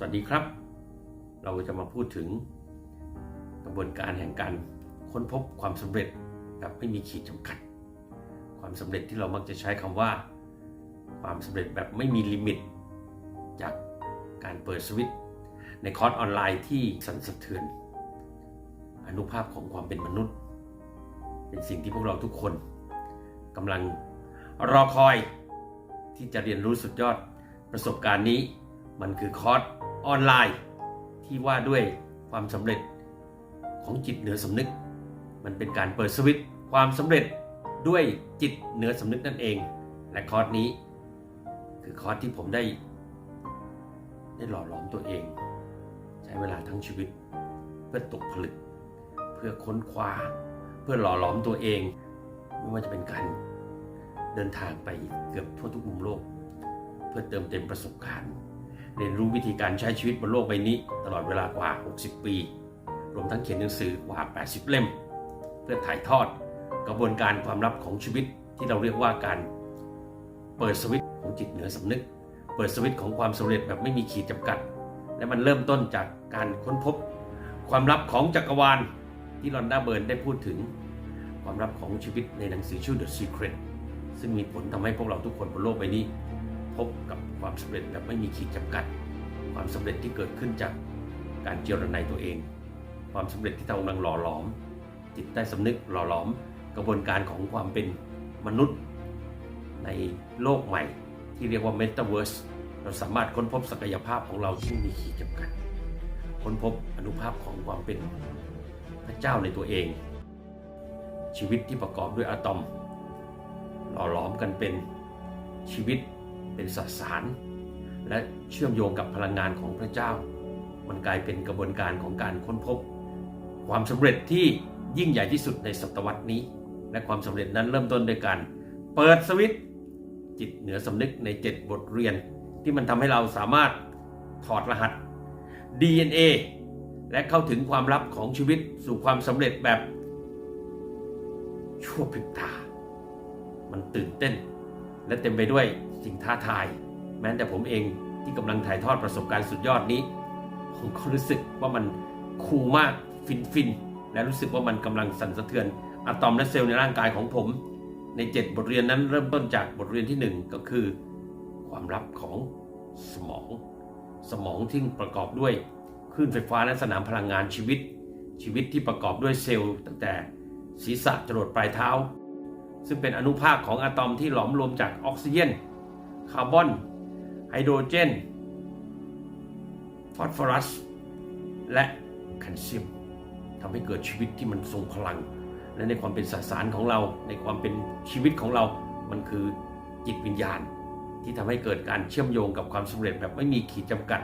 สวัสดีครับ เราจะมาพูดถึงกระบวนการแห่งการค้นพบความสำเร็จแบบไม่มีขีดจำกัด ความสำเร็จที่เรามักจะใช้คำว่า ความสำเร็จแบบไม่มีลิมิต จากการเปิดสวิตในคอร์สออนไลน์ที่สั่นสะเทือน อนุภาพของความเป็นมนุษย์ เป็นสิ่งที่พวกเราทุกคนกำลังรอคอยที่จะเรียนรู้สุดยอดประสบการณ์นี้มันคือคอร์ส ออนไลน์ที่ว่าด้วยความสำเร็จของจิตเหนือสำนึก มันเป็นการเปิดสวิตช์ความสำเร็จด้วยจิตเหนือสำนึกนั่นเอง และคอร์สนี้ คือคอร์สที่ผมได้ ได้หล่อหลอมตัวเอง ใช้เวลาทั้งชีวิต เพื่อตกผลึก เพื่อค้นคว้า เพื่อหล่อหลอมตัวเอง ไม่ว่าจะเป็นการเดินทางไปเกือบทั่วทุกมุมโลก เพื่อเติมเต็มประสบการณ์ เรียนรู้วิธีการใช้ชีวิตบนโลกใบนี้ ตลอดเวลากว่า 60 ปี รวมทั้งเขียนหนังสือกว่า 80 เล่ม เพื่อถ่ายทอดกระบวนการความลับของชีวิตที่เราเรียกว่าการเปิดสวิตของจิตเหนือสำนึก เปิดสวิตของความสำเร็จแบบไม่มีขีดจำกัด และมันเริ่มต้นจากการค้นพบ ความลับของจักรวาลที่ลอนดาเบิร์นได้พูดถึง ความลับของชีวิตในหนังสือชื่อ The Secret ซึ่งมีผลทำให้พวกเราทุกคนบนโลกใบนี้ พบกับความสำเร็จแบบไม่มีขีดจำกัด ความสำเร็จที่เกิดขึ้นจากการเจรไนายตัวเอง ความสำเร็จที่เรากำลังหล่อหลอม จิตใต้สำนึกหล่อหลอม กระบวนการของความเป็นมนุษย์ ในโลกใหม่ที่เรียกว่า Metaverse เราสามารถค้นพบศักยภาพของเราที่มีขีดจำกัด ค้นพบอนุภาพของความเป็นพระเจ้าในตัวเอง ชีวิตที่ประกอบด้วยอะตอม หล่อหลอมกันเป็นชีวิต เป็นสสาร และเชื่อมโยงกับพลังงานของพระเจ้า มันกลายเป็นกระบวนการของการค้นพบ ความสำเร็จที่ยิ่งใหญ่ที่สุดในศตวรรษนี้ และความสำเร็จนั้นเริ่มต้นด้วยการเปิดสวิตจิตเหนือสำนึกใน 7 บทเรียน ที่มันทำให้เราสามารถถอดรหัส DNA และเข้าถึงความลับของชีวิตสู่ความสำเร็จแบบ ชั่วพริบตา มันตื่นเต้น และเต็มไปด้วย สิ่งท้าทาย แม้แต่ผมเองที่กำลังถ่ายทอดประสบการณ์สุดยอดนี้ ผมก็รู้สึกว่ามันคูลมากฟินฟินๆและรู้สึกว่ามันกำลังสั่นสะเทือนอะตอมและเซลล์ในร่างกายของผม ใน 7 บทเรียนนั้นเริ่มต้นจากบทเรียนที่ 1 ก็คือ ความลับของสมอง สมองที่ประกอบด้วยคลื่นไฟฟ้าและสนามพลังงานชีวิต ชีวิตที่ประกอบด้วยเซลล์ ตั้งแต่ศีรษะจรดปลายเท้า ซึ่งเป็นอนุภาคของอะตอมที่หลอมรวมจากออกซิเจน คาร์บอน ไฮโดรเจน ฟอสฟอรัส และแคลเซียมทำให้เกิดชีวิตที่มันทรงพลัง และในความเป็นสสารของเรา ในความเป็นชีวิตของเรา มันคือจิตวิญญาณ ที่ทำให้เกิดการเชื่อมโยงกับความสำเร็จแบบไม่มีขีดจำกัด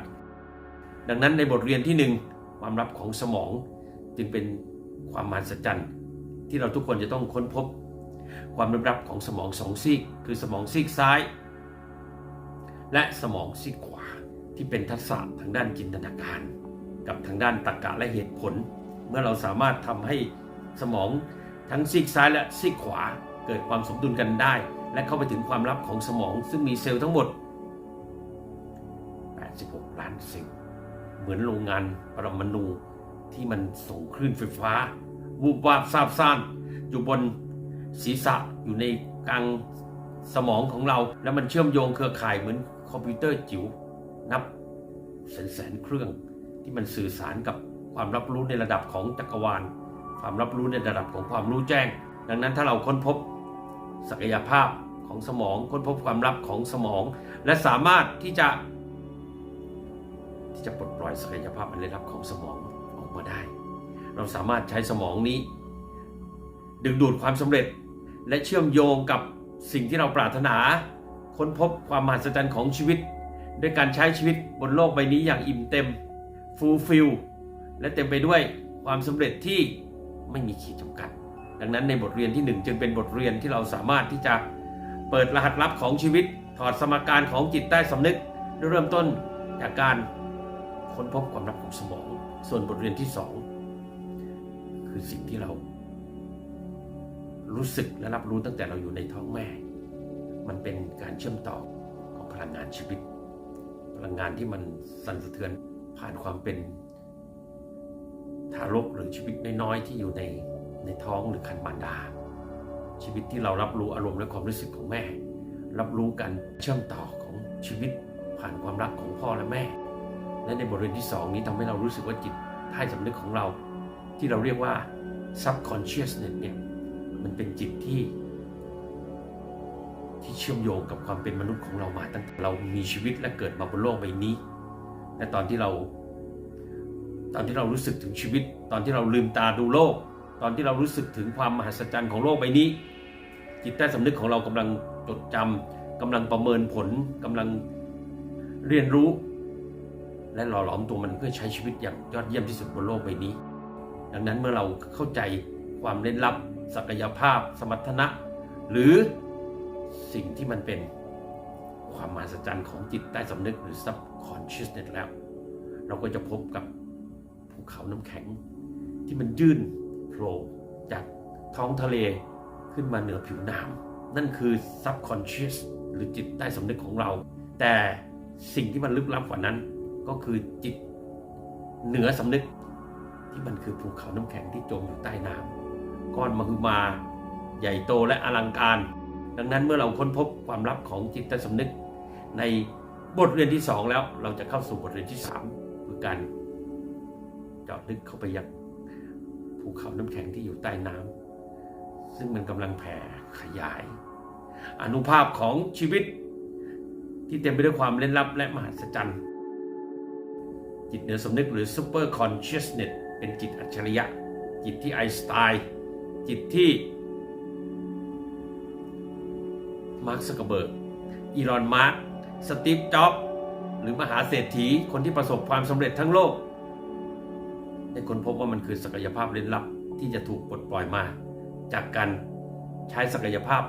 ดังนั้นในบทเรียนที่หนึ่งความลับของสมองจึงเป็นความมหัศจรรย์ที่เราทุกคนจะต้องค้นพบ ความลับของสมองสองซีก คือสมองซีกซ้าย และสมองซีกขวาที่เป็นทักษะทางด้านจินตนาการ กับทางด้านตรรกะและเหตุผล เมื่อเราสามารถทำให้สมองทั้งซีกซ้ายและซีกขวา เกิดความสมดุลกันได้ และเข้าไปถึงความลับของสมองซึ่งมีเซลล์ทั้งหมด 86 ล้านเซลล์เหมือนโรงงานปรมาณูที่มันส่งคลื่นไฟฟ้า วูบวาบซาบซ่านอยู่บนศีรษะอยู่ในกลางสมองของเรา แล้วมันเชื่อมโยงเครือข่ายเหมือน คอมพิวเตอร์จิ๋วนับแสนแสนเครื่องที่มันสื่อสารกับความรับรู้ในระดับของจักรวาล ความรับรู้ในระดับของความรู้แจ้ง ดังนั้นถ้าเราค้นพบศักยภาพของสมองค้นพบความลับของสมอง และสามารถที่จะ ที่จะปลดปล่อยศักยภาพอันลึกลับของสมองออกมาได้ เราสามารถใช้สมองนี้ ดึงดูดความสำเร็จและเชื่อมโยงกับสิ่งที่เราปรารถนา ค้นพบความมหัศจรรย์ของชีวิต ด้วยการใช้ชีวิตบนโลกใบนี้อย่างอิ่มเต็มฟูลฟิลและเต็มไปด้วยความสำเร็จที่ไม่มีขีดจำกัด ดังนั้นในบทเรียนที่หนึ่งจึงเป็นบทเรียนที่เราสามารถที่จะเปิดรหัสลับของชีวิต ถอดสมการของจิตใต้สำนึกด้วยเริ่มต้นจากการค้นพบความลับของสมอง ส่วนบทเรียนที่สองคือสิ่งที่เรารู้สึกและรับรู้ตั้งแต่เราอยู่ในท้องแม่ มันเป็นการเชื่อมต่อของพลังงานชีวิต พลังงานที่มันสั่นสะเทือนผ่านความเป็นทารกหรือชีวิตน้อยๆที่อยู่ในในท้องหรือคันมารดา ชีวิตที่เรารับรู้อารมณ์และความรู้สึกของแม่ รับรู้การเชื่อมต่อของชีวิตผ่านความรักของพ่อและแม่ และในบทเรียนที่สองนี้ทำให้เรารู้สึกว่าจิตใต้สำนึกของเรา ที่เราเรียกว่า subconsciousness เนี่ยมันเป็นจิตที่ ที่เชื่อมโยงกับความเป็นมนุษย์ของเรามาตั้งแต่เรามีชีวิตและเกิดมาบนโลกใบนี้และตอนที่เรา ตอนที่เรารู้สึกถึงชีวิต ตอนที่เราลืมตาดูโลก ตอนที่เรารู้สึกถึงความมหัศจรรย์ของโลกใบนี้ จิตใต้สำนึกของเรากำลังจดจำกำลังประเมินผลกำลังเรียนรู้ และหล่อหลอมตัวมันเพื่อใช้ชีวิตอย่างยอดเยี่ยมที่สุดบนโลกใบนี้ ดังนั้นเมื่อเราเข้าใจความเล่นลับ ศักยภาพ สมรรถนะ หรือ สิ่งที่มันเป็นความมหัศจรรย์ของจิตใต้สำนึกหรือ subconsciousness แล้ว เราก็จะพบกับภูเขาน้ำแข็ง ที่มันยื่นโผล่จากท้องทะเลขึ้นมาเหนือผิวน้ำนั่นคือ subconscious หรือจิตใต้สำนึกของเรา แต่สิ่งที่มันลึกลับกว่านั้น ก็คือจิตเหนือสำนึก ที่มันคือภูเขาน้ำแข็งที่จมอยู่ใต้น้ำก้อนมหึมาใหญ่โตและอลังการ ดังนั้นเมื่อเราค้นพบความลับของจิตใต้สำนึก ในบทเรียนที่สองแล้วเราจะเข้าสู่บทเรียนที่สามคือการเจาะลึกเข้าไปยังภูเขาน้ำแข็งที่อยู่ใต้น้ำซึ่งมันกำลังแผ่ขยาย อนุภาพของชีวิตที่เต็มไปด้วยความเล่นลับและมหัศจรรย์ จิตเหนือสำนึกหรือ super consciousness เป็นจิตอัจฉริยะ จิตที่ไอน์สไตน์จิตที่ มาร์คซักเกอร์เบิร์กอีลอนมาร์กสตีฟจ็อบหรือมหาเศรษฐีคนที่ประสบความสำเร็จทั้งโลกได้ค้นพบว่ามันคือศักยภาพล่นลับที่จะถูกปลดปล่อยมา จากการใช้ศักยภาพ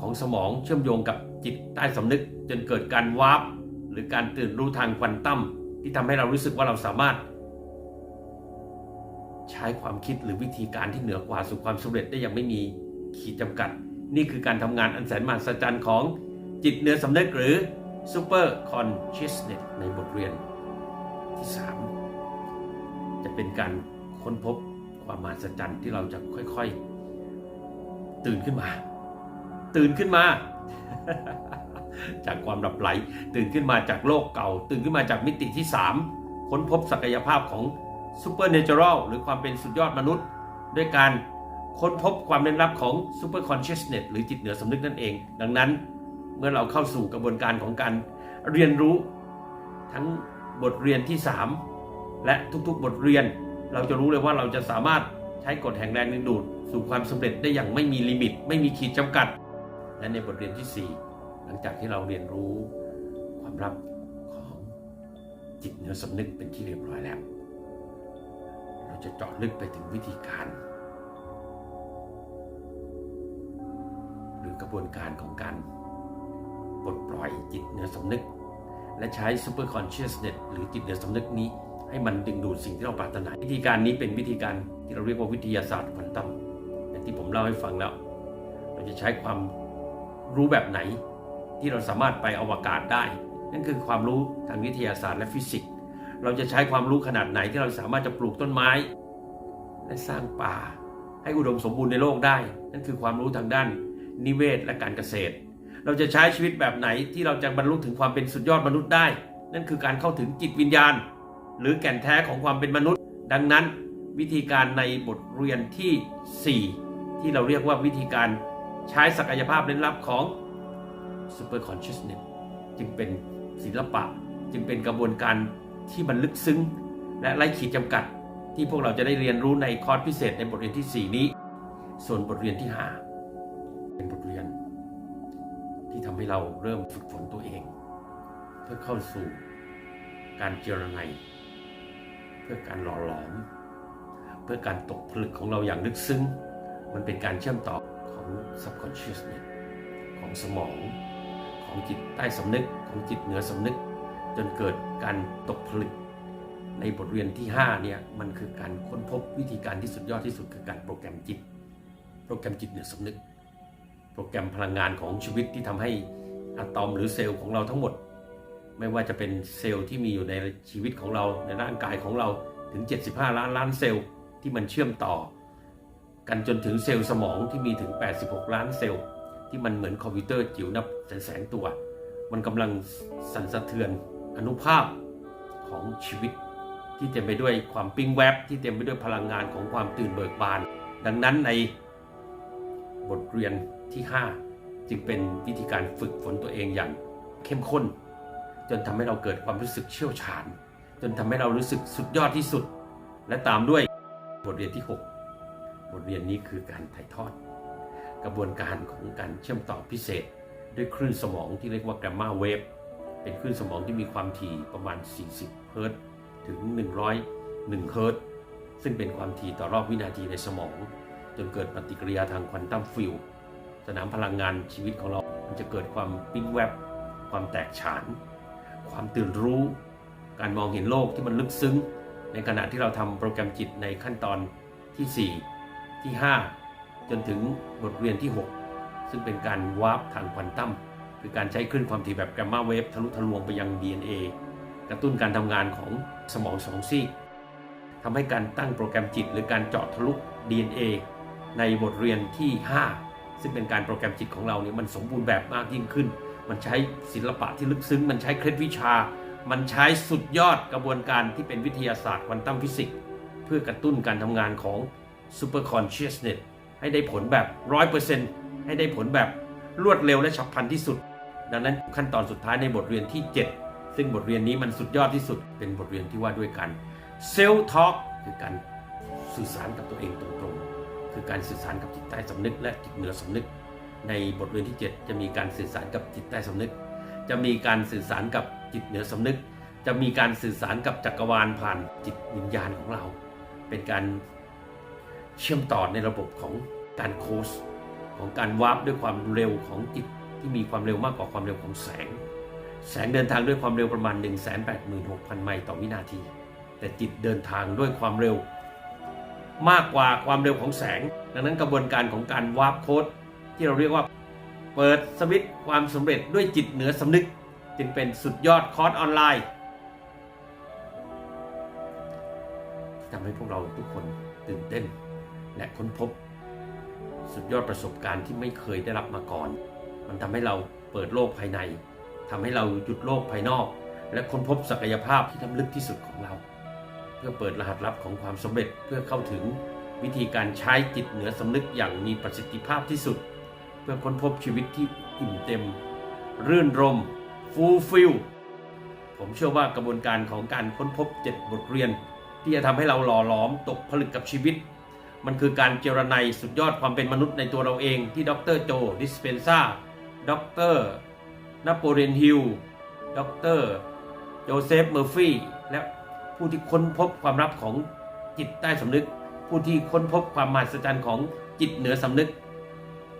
ของสมองเชื่อมโยงกับจิตใต้สำนึก จนเกิดการวาร์ปหรือการตื่นรู้ทางควอนตั้มที่ทำให้เรารู้สึกว่าเราสามารถ ใช้ความคิดหรือวิธีการที่เหนือกว่าสู่ความสำเร็จได้อย่างไม่มีขีดจำกัด นี่คือการทำงานอันแสนมหัศจรรย์ของจิตเนื้อสำนึกหรือ Super Consciousness ในบทเรียนที่ 3 จะเป็นการค้นพบความมหัศจรรย์ที่เราจะค่อยๆ ตื่นขึ้นมา ตื่นขึ้นมา จากความหลับไหล ตื่นขึ้นมาจากโลกเก่า ตื่นขึ้นมาจากมิติที่ 3 ค้นพบศักยภาพของ Supernatural หรือความเป็นสุดยอดมนุษย์ ด้วยการ ค้นพบความเล่นลับของ Super Consciousness หรือจิตเหนือสำนึกนั่นเอง ดังนั้นเมื่อเราเข้าสู่กระบวนการของการเรียนรู้ ทั้งบทเรียนที่ 3 และทุกๆ บทเรียน เราจะรู้เลยว่าเราจะสามารถใช้กฎแห่งแรงดึงดูด สู่ความสำเร็จได้อย่างไม่มีลิมิต ไม่มีขีดจำกัด และในบทเรียนที่ 4 หลังจากที่เราเรียนรู้ความลับของจิตเหนือสำนึกเป็นที่เรียบร้อยแล้ว เราจะเจาะลึกไปถึงวิธีการ กระบวนการของการปลดปล่อยจิตเหนือสำนึก และใช้ super consciousness หรือจิตเหนือสำนึกนี้ ให้มันดึงดูดสิ่งที่เราปรารถนาวิธีการนี้เป็นวิธีการที่เราเรียกว่าวิทยาศาสตร์ควอนตัมอย่างที่ผมเล่าให้ฟังแล้ว เราจะใช้ความรู้แบบไหน ที่เราสามารถไปอวกาศได้ นั่นคือความรู้ทางวิทยาศาสตร์และฟิสิกส์เราจะใช้ความรู้ขนาดไหนที่เราสามารถจะปลูกต้นไม้ และสร้างป่า ให้อุดมสมบูรณ์ในโลกได้ นั่นคือความรู้ทางด้าน นิเวศและการเกษตร เราจะใช้ชีวิตแบบไหนที่เราจะบรรลุถึงความเป็นสุดยอดมนุษย์ได้ นั่นคือการเข้าถึงจิตวิญญาณ หรือแก่นแท้ของความเป็นมนุษย์ ดังนั้น วิธีการในบทเรียนที่ 4 ที่เราเรียกว่าวิธีการใช้ศักยภาพเล่นลับของ Super Consciousness จึงเป็นศิลปะ จึงเป็นกระบวนการที่มันลึกซึ้ง และไร้ขีดจำกัด ที่พวกเราจะได้เรียนรู้ในคอร์สพิเศษในบทเรียนที่ 4 นี้ ส่วนบทเรียนที่ 5 เป็นบทเรียน ที่ทำให้เราเริ่มฝึกฝนตัวเอง เพื่อเข้าสู่การเจรไนเพื่อการหล่อหลอม เพื่อการตกผลึกของเราอย่างลึกซึ้ง มันเป็นการเชื่อมต่อของ subconsciousness ของสมองของจิตใต้สำนึกของจิตเหนือสำนึก จนเกิดการตกผลึก ในบทเรียนที่ 5 เนี่ย มันคือการค้นพบวิธีการที่สุดยอดที่สุดคือการโปรแกรมจิต โปรแกรมจิตเหนือสำนึก โปรแกรมพลังงานของชีวิตที่ทำให้อะตอมหรือเซลล์ของเราทั้งหมด ไม่ว่าจะเป็นเซลล์ที่มีอยู่ในชีวิตของเราในร่างกายของเราถึง 75 ล้านล้านเซลล์ที่มันเชื่อมต่อ กันจนถึงเซลล์สมองที่มีถึง 86 ล้านเซลล์ที่มันเหมือนคอมพิวเตอร์จิ๋วนับแสนแสนตัว มันกำลังสั่นสะเทือนอนุภาพของชีวิต ที่เต็มไปด้วยความปิ้งแวบที่เต็มไปด้วยพลังงานของความตื่นเบิกบาน ดังนั้นในบทเรียน ที่ 5 จึงเป็นวิธีการฝึกฝนตัวเองอย่างเข้มข้น จนทำให้เราเกิดความรู้สึกเชี่ยวชาญ จนทำให้เรารู้สึกสุดยอดที่สุด และตามด้วยบทเรียนที่ 6 บทเรียนนี้คือการถ่ายทอด กระบวนการของการเชื่อมต่อพิเศษ ด้วยคลื่นสมองที่เรียกว่า gamma wave เป็นคลื่นสมองที่มีความถี่ประมาณ 40 เฮิรตซ์ถึง 101 เฮิรตซ์ซึ่งเป็นความถี่ต่อรอบวินาทีในสมอง จนเกิดปฏิกิริยาทางควอนตัมฟิลด์ สนามพลังงานชีวิตของเรา มันจะเกิดความปิ้งแวบ ความแตกฉาน ความตื่นรู้ การมองเห็นโลกที่มันลึกซึ้ง ในขณะที่เราทำโปรแกรมจิตในขั้นตอนที่ 4 ที่ 5 จนถึงบทเรียนที่ 6 ซึ่งเป็นการวาร์ปทางควอนตัมคือการใช้คลื่นความถี่แบบแกมมาเวฟทะลุทะลวงไปยัง DNA กระตุ้นการทำงานของสมองสองซีกทำให้การตั้งโปรแกรมจิต หรือการเจาะทะลุ DNA ในบทเรียนที่ 5 ซึ่งเป็นการโปรแกรมจิตของเราเนี่ยมันสมบูรณ์แบบมากยิ่งขึ้น มันใช้ศิลปะที่ลึกซึ้ง มันใช้เคล็ดวิชา มันใช้สุดยอดกระบวนการที่เป็นวิทยาศาสตร์ควอนตัมฟิสิกส์เพื่อกระตุ้นการทำงานของ Super Consciousness ให้ได้ผลแบบ 100%ให้ได้ผลแบบรวดเร็วและฉับพลันที่สุด ดังนั้นขั้นตอนสุดท้ายในบทเรียนที่ 7 ซึ่งบทเรียนนี้มันสุดยอดที่สุด เป็นบทเรียนที่ว่าด้วยการ Self Talk คือการสื่อสารกับตัวเองตรงๆ คือการสื่อสารกับจิตใต้สำนึก และจิตเหนือสำนึก ในบทเรียนที่ 7 จะมีการสื่อสารกับจิตใต้สำนึก จะมีการสื่อสารกับจิตเหนือสำนึก จะมีการสื่อสารกับจักรวาลผ่านจิตวิญญาณของเรา เป็นการเชื่อมต่อในระบบของการโคสของการวาร์ปด้วยความเร็วของจิตที่มีความเร็วมากกว่าความเร็วของแสง แสงเดินทางด้วยความเร็วประมาณ 186,000 ไมล์ต่อวินาที แต่จิตเดินทางด้วยความเร็ว มากกว่าความเร็วของแสง ดังนั้นกระบวนการของการวาร์ปโค้ดที่เราเรียกว่า เปิดสวิตความสำเร็จด้วยจิตเหนือสำนึก จึงเป็นสุดยอดคอร์สออนไลน์ที่ทำให้พวกเราทุกคนตื่นเต้น และค้นพบ สุดยอดประสบการณ์ที่ไม่เคยได้รับมาก่อน มันทำให้เราเปิดโลกภายในทำให้เราหยุดโลกภายนอก และค้นพบศักยภาพที่ล้ำลึกที่สุดของเรา เพื่อเปิดรหัสลับของความสำเร็จเพื่อเข้าถึงวิธีการใช้จิตเหนือสำนึกอย่างมีประสิทธิภาพที่สุด เพื่อค้นพบชีวิตที่อิ่มเต็ม รื่นรมฟูลฟิลผมเชื่อว่ากระบวนการของการค้นพบ 7 บทเรียน ที่จะทำให้เราหล่อหลอมตกผลึกกับชีวิต มันคือการเจรไนสุดยอดความเป็นมนุษย์ในตัวเราเองที่ดรโจ ดิสเปนซาดรนโปเลียนฮิลดรโจเซฟเมอร์ฟี่และ ผู้ที่ค้นพบความลับของจิตใต้สำนึก ผู้ที่ค้นพบความมหัศจรรย์ของจิตเหนือสำนึก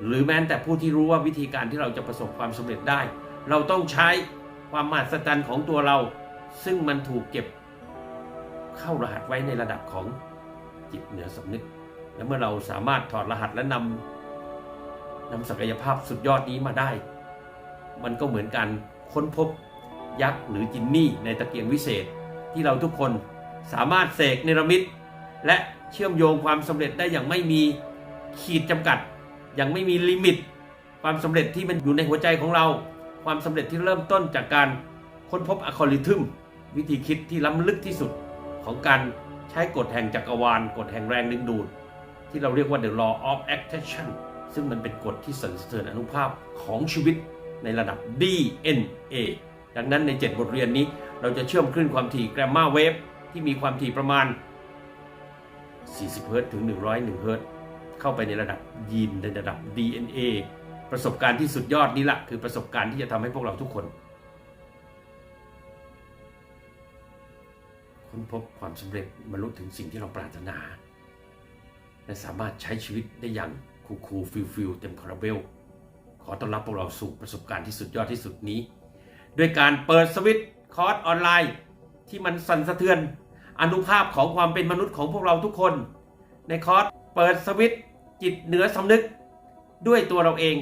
หรือแม้แต่ผู้ที่รู้ว่าวิธีการที่เราจะประสบความสำเร็จได้ เราต้องใช้ความมหัศจรรย์ของตัวเรา ซึ่งมันถูกเก็บ เข้ารหัสไว้ในระดับของจิตเหนือสำนึก และเมื่อเราสามารถถอดรหัสและนำนำศักยภาพสุดยอดนี้มาได้ มันก็เหมือนการค้นพบยักษ์หรือจินนี่ในตะเกียงวิเศษ ที่เราทุกคนสามารถเสกเนรมิต และเชื่อมโยงความสำเร็จได้อย่างไม่มีขีดจำกัด อย่างไม่มีลิมิต ความสำเร็จที่มันอยู่ในหัวใจของเรา ความสำเร็จที่เริ่มต้นจากการค้นพบอัลกอริทึมวิธีคิดที่ล้ำลึกที่สุดของการใช้กฎแห่งจักรวาลกฎแห่งแรงดึงดูด ที่เราเรียกว่า the law of attraction ซึ่งมันเป็นกฎที่สั่นสะเทือนอนุภาพของชีวิตในระดับ DNA ดังนั้นใน 7 บทเรียนนี้เราจะเชื่อมคลื่นความถี่ gamma wave ที่มีความถี่ประมาณ 40เฮิรตซ์ถึง 101เฮิรตซ์เข้าไปในระดับยีนในระดับ DNA ประสบการณ์ที่สุดยอดนี้ละคือประสบการณ์ที่จะทำให้พวกเราทุกคนค้นพบความสำเร็จบรรลุถึงสิ่งที่เราปรารถนา และสามารถใช้ชีวิตได้อย่างคูลคูลฟิลฟิลเต็มคาราเบล ขอต้อนรับพวกเราสู่ประสบการณ์ที่สุดยอดที่สุดนี้ ด้วยการเปิดสวิตคอร์สออนไลน์ ที่มันสั่นสะเทือนอนุภาพของความเป็นมนุษย์ของพวกเราทุกคน ในคอร์สเปิดสวิตจิตเหนือสำนึกด้วยตัวเราเอง